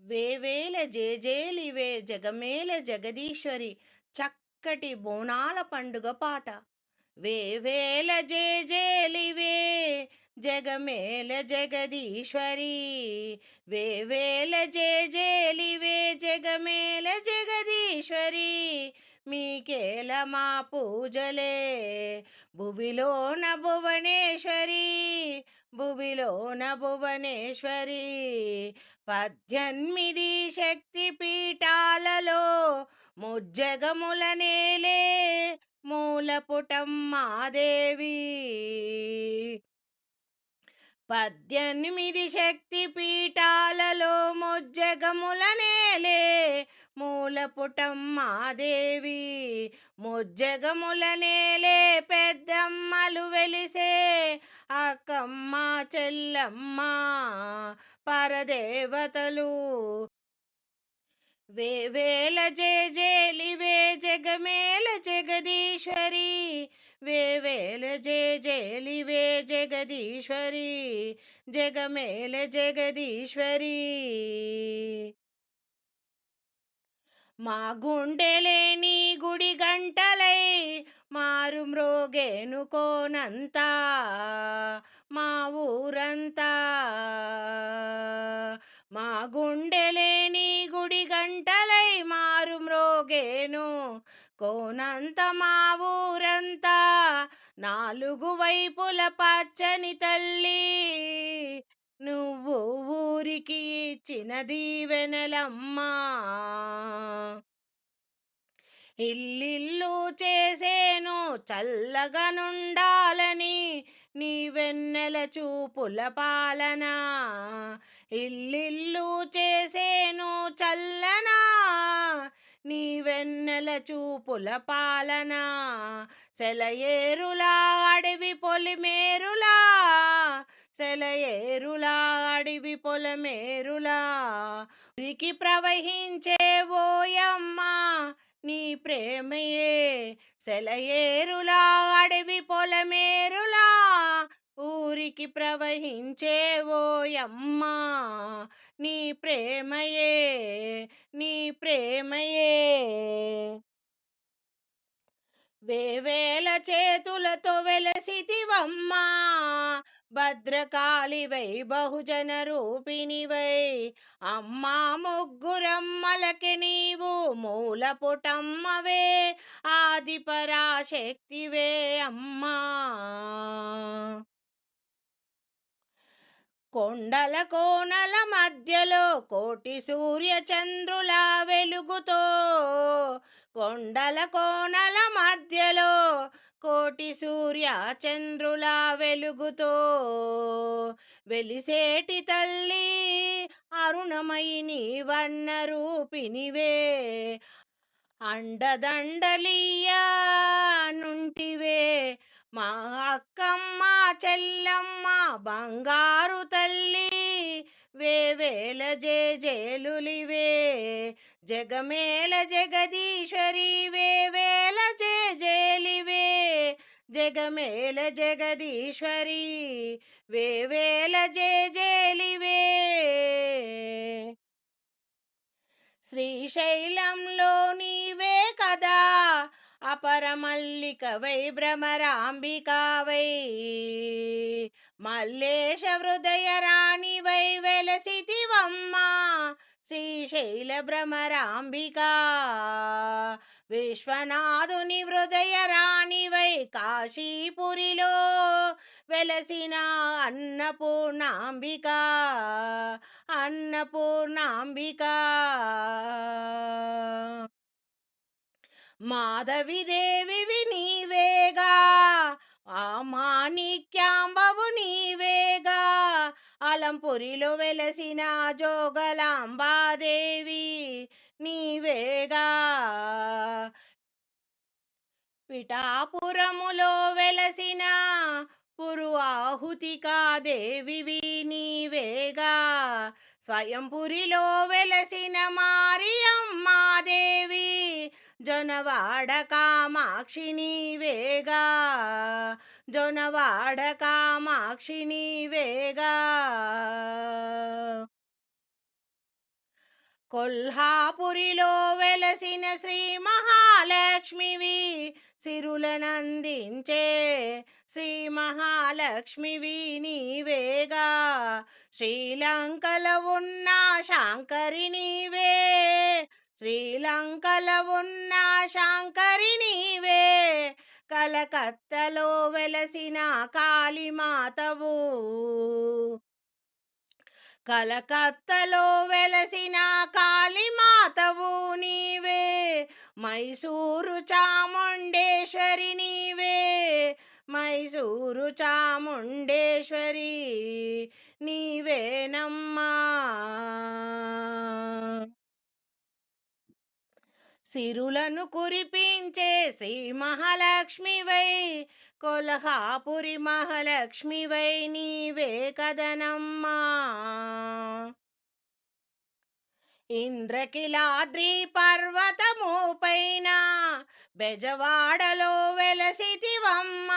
వేవేల జేజేలివే జగమేల జగదీశ్వరి చక్కటి బోనాల పండుగ పాట. వేవేల జేజేలివే జగమేల జగదీశ్వరి వేవేల జేజేలివే జగమేల జగదీశ్వరి మీకేల మా పూజలే? భువిలోన భువనేశ్వరి భువిలోన భువనేశ్వరి. పద్దెనిమిది శక్తి పీఠాలలో ముజ్జగముల నేలే మూలపుటమ్మాదేవి. పద్దెనిమిది శక్తి పీఠాలలో ముజ్జగముల నేలే మూలపుటమ్మాదేవి ముజ్జగముల నేలే పెద్దమ్మలు వెలిసే అక్కమ్మ చెల్లమ్మ పరదేవతలు. వేవేల జేజేలివే జగమేల జగదీశ్వరి వేవేల జేజేలివే జగదీశ్వరి జగమేల జగదీశ్వరి. మా గుండెలేని గుడి గంటలై మారు మ్రోగేనుకోనంతా మా ఊరంతా. మా గుండెలేని గుడి గంటలై మారు మ్రోగేను కోనంత మా ఊరంతా. నాలుగు వైపుల పచ్చని తల్లి నువ్వు ఊరికి ఇచ్చిన దీవెనలమ్మా. ఇల్లిల్లు చేసేను చల్లగా నుండాలని నీ వెన్నెల చూపుల పాలన. ఇల్లిల్లు చేసేను చల్లనా నీ వెన్నెల చూపుల పాలన. సెలయేరులా అడవి పొలిమేరులా సెల ఏరులా అడివి పొలమేరులా. ఉరికి ప్రవహించే ఓయమ్మా నీ ప్రేమయే. సెలయేరులా అడవి పొలమేరులా ఊరికి ప్రవహించే ఓయమ్మా నీ ప్రేమయే నీ ప్రేమయే. వేవేల చేతులతో వెలసితివమ్మా భద్రకాళివై బహుజన రూపిణివై అమ్మా ముగ్గురమ్మలకి నీవు మూలపుటమ్మవే ఆది పరాశక్తివే అమ్మా. కొండల కోణల మధ్యలో కోటి సూర్య చంద్రుల వెలుగుతో. కొండల కోణల మధ్యలో కోటి సూర్య చంద్రుల వెలుగుతో వెలిసేటి తల్లి అరుణమయిని వర్ణ రూపినివే అండదండలియా నుంటివే. మా అక్కమ్మ చెల్లమ్మ బంగారు తల్లి వేవేల జేజేలులివే. జగమేల జగదీశ్వరి వేవేల జేజేలివే. జగమేల జగదీశ్వరి వేవేల జేజేలివే. శ్రీశైలంలో నీవే కదా అపరమల్లిక వై భ్రమరాంబికావై మల్లేశ హృదయ రాణి వై వెలసితివమ్మా శ్రీశైల భ్రమరాంబికా. విశ్వనాథుని హృదయ కాశీపురిలో వెలసిన అన్నపూర్ణాంబిక అన్నపూర్ణాంబిక. మాధవిదేవి నీవేగా ఆ మాణిక్యాంబవు నీవేగా అలంపురిలో వెలసిన జోగలాంబాదేవి నీవేగా. పిఠాపు పిఠాపురములో వెలసిన పురు ఆహుతికా దేవివి నీవేగా స్వయంపురిలో వెలసిన మారియమ్మాదేవి జొనవాడ కామాక్షిని వేగా జొనవాడ కామాక్షిని వేగా కొల్హాపురిలో వెలసిన శ్రీ మహాలక్ష్మివి సిరులనందించే శ్రీ మహాలక్ష్మివి నీవేగా శ్రీలంకలో ఉన్న శాంకరి నీవే. శ్రీలంకలో ఉన్న శాంకరి నీవే. కలకత్తలో వెలసిన కాళీమాతవు. కలకత్తలో వెలసిన కాళీమాతవు నీవే. మైసూరు చాముండేశ్వరి నీవే మైసూరు చాముండేశ్వరి నీవేనమ్మా. సిరులను కురిపించే శ్రీ మహాలక్ష్మివై కొల్హాపురి మహాలక్ష్మివై నీవే కదనమ్మా. ఇంద్రకిలాద్రి పర్వతము పైన బెజవాడలో వెలసితివమ్మ.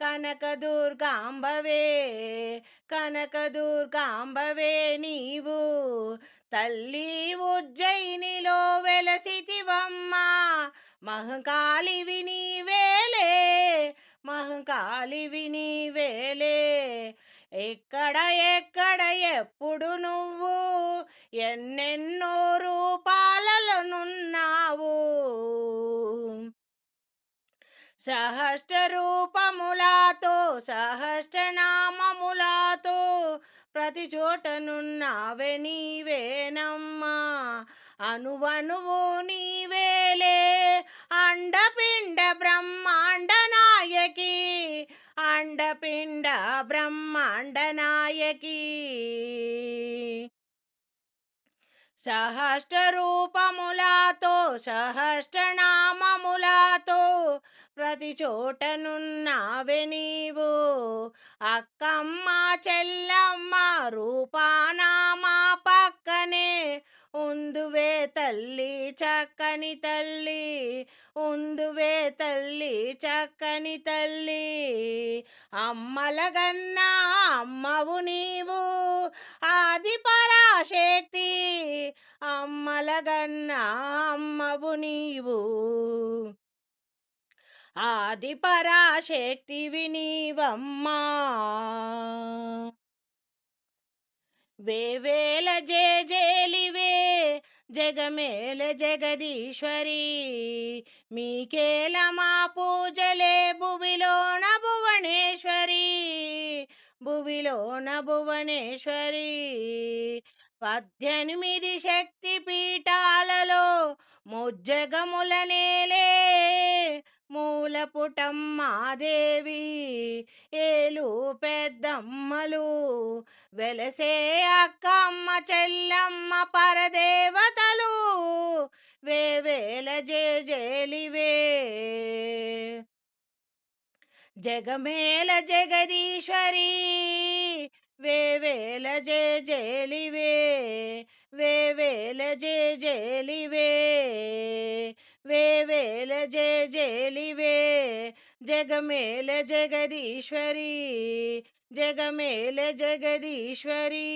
కనకదుర్గాంబవే కనకదుర్గాంబవే నీవు తల్లి ఉజ్జయినిలో వెలసితివమ్మా. మహంకాళి విని వేలే మహంకాళి విని వేలే ఎక్కడ ఎక్కడ ఎప్పుడు నువ్వు? ఎన్నెన్నో రూపాలనున్నావు సహస్ర రూపములతో సహస్రనామములతో ప్రతి చోటనున్నావే నీవేనమ్మా. అనువనువు నీవేలే అండపి అండపిండ బ్రహ్మాండ నాయకి సహస్ర రూపములతో సహస్రనామములతో ప్రతి చోటనున్నావే నీవు. అక్కమ్మ చెల్లమ్మ రూపానామా పక్కనే ఉందువే తల్లి చక్కని తల్లి ఉందువే తల్లి చక్కని తల్లి. అమ్మలగన్నా అమ్మవు నీవు. ఆది పరాశక్తి అమ్మలగన్నా అమ్మవు నీవు. ఆది పరాశక్తి వినీవమ్మా. వేవేల జేజేలివే జగమేల జగదీశ్వరి మీకేల మా పూజలే? భువిలోన భువనేశ్వరి భువిలోన భువనేశ్వరి. పద్దెనిమిది శక్తి పీఠాలలో ముజ్జగముల నేలే మూలపుటమ్మాదేవి ఏలు పెద్దమ్మలు వెలసే అక్కమ్మ చెల్లమ్మ పరదేవతలు వేవేల జేజేలివే. జగమేల జగదీశ్వరి వేవేల జేజేలివే వేవేల జేజేలివే. వేవేల జేజేలివే జగమేల జగదీశ్వరి జగమేల జగదీశ్వరి.